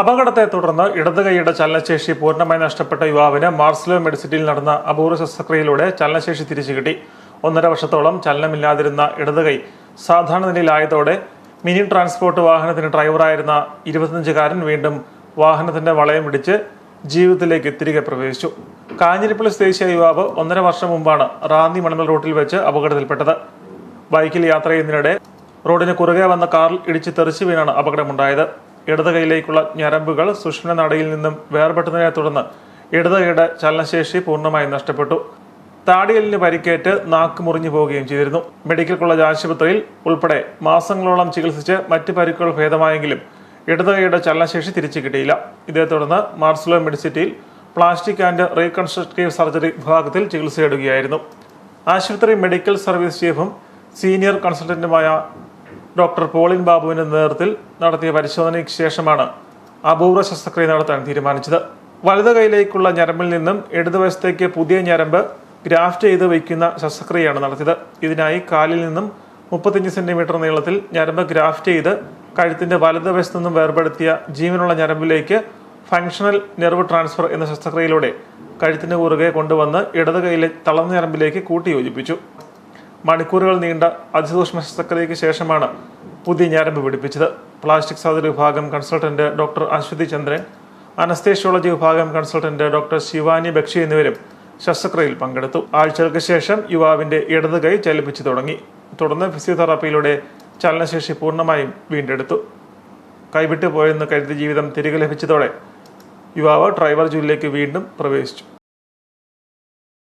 അപകടത്തെ തുടർന്ന് ഇടത് കൈയുടെ ചലനശേഷി പൂർണമായി നഷ്ടപ്പെട്ട യുവാവിന് മാർസ്ലോ മെഡിസിറ്റിയിൽ നടന്ന അപൂർവ ശസ്ത്രക്രിയയിലൂടെ ചലനശേഷി തിരിച്ചു കിട്ടി ഒന്നര വർഷത്തോളം ചലനമില്ലാതിരുന്ന ഇടത് കൈ സാധാരണ നിലയിലായതോടെ മിനി ട്രാൻസ്പോർട്ട് വാഹനത്തിന് ഡ്രൈവറായിരുന്ന ഇരുപത്തഞ്ചുകാരൻ വീണ്ടും വാഹനത്തിന്റെ വളയം പിടിച്ച് ജീവിതത്തിലേക്ക് തിരികെ പ്രവേശിച്ചു. കാഞ്ഞിരപ്പള്ളി സ്വദേശിയ യുവാവ് ഒന്നര വർഷം മുമ്പാണ് റാന്നി മണമൽ റോട്ടിൽ വെച്ച് അപകടത്തിൽപ്പെട്ടത്. ബൈക്കിൽ യാത്ര ചെയ്യുന്നതിനിടെ റോഡിന് കുറുകെ വന്ന കാറിൽ ഇടിച്ച് തെറിച്ചു വീണാണ് അപകടമുണ്ടായത്. ഇടത് കൈയിലേക്കുള്ള ഞരമ്പുകൾ സുഷ്മ നടയിൽ നിന്നും വേർപെട്ടതിനെ തുടർന്ന് ഇടതുകൈയുടെ ചലനശേഷി പൂർണമായും നഷ്ടപ്പെട്ടു. താടിയലിന് പരിക്കേറ്റ് നാക്ക് മുറിഞ്ഞു പോവുകയും ചെയ്തിരുന്നു. മെഡിക്കൽ കോളേജ് ആശുപത്രിയിൽ ഉൾപ്പെടെ മാസങ്ങളോളം ചികിത്സിച്ച് മറ്റ് പരിക്കുകൾ ഭേദമായെങ്കിലും ഇടതുകൈയുടെ ചലനശേഷി തിരിച്ചു കിട്ടിയില്ല. ഇതേ തുടർന്ന് മാർസ്ലോ മെഡിസിറ്റിയിൽ പ്ലാസ്റ്റിക് ആൻഡ് റീകൺസ്ട്രക്റ്റീവ് സർജറി വിഭാഗത്തിൽ ചികിത്സയെടുക്കുകയായിരുന്നു. ആശുപത്രി മെഡിക്കൽ സർവീസ് ചീഫും സീനിയർ കൺസൾട്ടന്റുമായ ഡോക്ടർ പോളിൻ ബാബുവിന്റെ നേതൃത്വത്തിൽ നടത്തിയ പരിശോധനയ്ക്ക് ശേഷമാണ് അപൂർവ ശസ്ത്രക്രിയ നടത്താൻ തീരുമാനിച്ചത്. വലത് കൈയിലേക്കുള്ള ഞരമ്പിൽ നിന്നും ഇടതുവശത്തേക്ക് പുതിയ ഞരമ്പ് ഗ്രാഫ്റ്റ് ചെയ്ത് വയ്ക്കുന്ന ശസ്ത്രക്രിയയാണ് നടത്തിയത്. ഇതിനായി കാലിൽ നിന്നും മുപ്പത്തിയഞ്ച് സെന്റിമീറ്റർ നീളത്തിൽ ഞരമ്പ് ഗ്രാഫ്റ്റ് ചെയ്ത് കഴുത്തിന്റെ വലതുവശത്തു നിന്നും വേർപെടുത്തിയ ജീവനുള്ള ഞരമ്പിലേക്ക് ഫങ്ഷണൽ നെർവ് ട്രാൻസ്ഫർ എന്ന ശസ്ത്രക്രിയയിലൂടെ കഴുത്തിന് കുറുകെ കൊണ്ടുവന്ന് ഇടത് കൈയിലെ തളർന്ന ഞരമ്പിലേക്ക് കൂട്ടിയോജിപ്പിച്ചു. മണിക്കൂറുകൾ നീണ്ട അതിസൂക്ഷ്മ ശസ്ത്രക്രിയയ്ക്ക് ശേഷമാണ് പുതിയ ഞരമ്പ് പിടിപ്പിച്ചത്. പ്ലാസ്റ്റിക് സർജറി വിഭാഗം consultant doctor Aswathy Chandran anaesthesiology വിഭാഗം കൺസൾട്ടന്റ് ഡോക്ടർ ശിവാനി ബക്ഷി എന്നിവരും ശസ്ത്രക്രിയയിൽ പങ്കെടുത്തു. ആഴ്ചകൾക്ക് ശേഷം യുവാവിന്റെ ഇടത് കൈ ചലിപ്പിച്ചു തുടങ്ങി. തുടർന്ന് ഫിസിയോതെറാപ്പിയിലൂടെ ചലനശേഷി പൂർണമായും വീണ്ടെടുത്തു. കൈവിട്ടു പോയെന്ന് ജീവിതം തിരികെ ലഭിച്ചതോടെ യുവാവ് ഡ്രൈവർ ജോലിയിലേക്ക് വീണ്ടും പ്രവേശിച്ചു.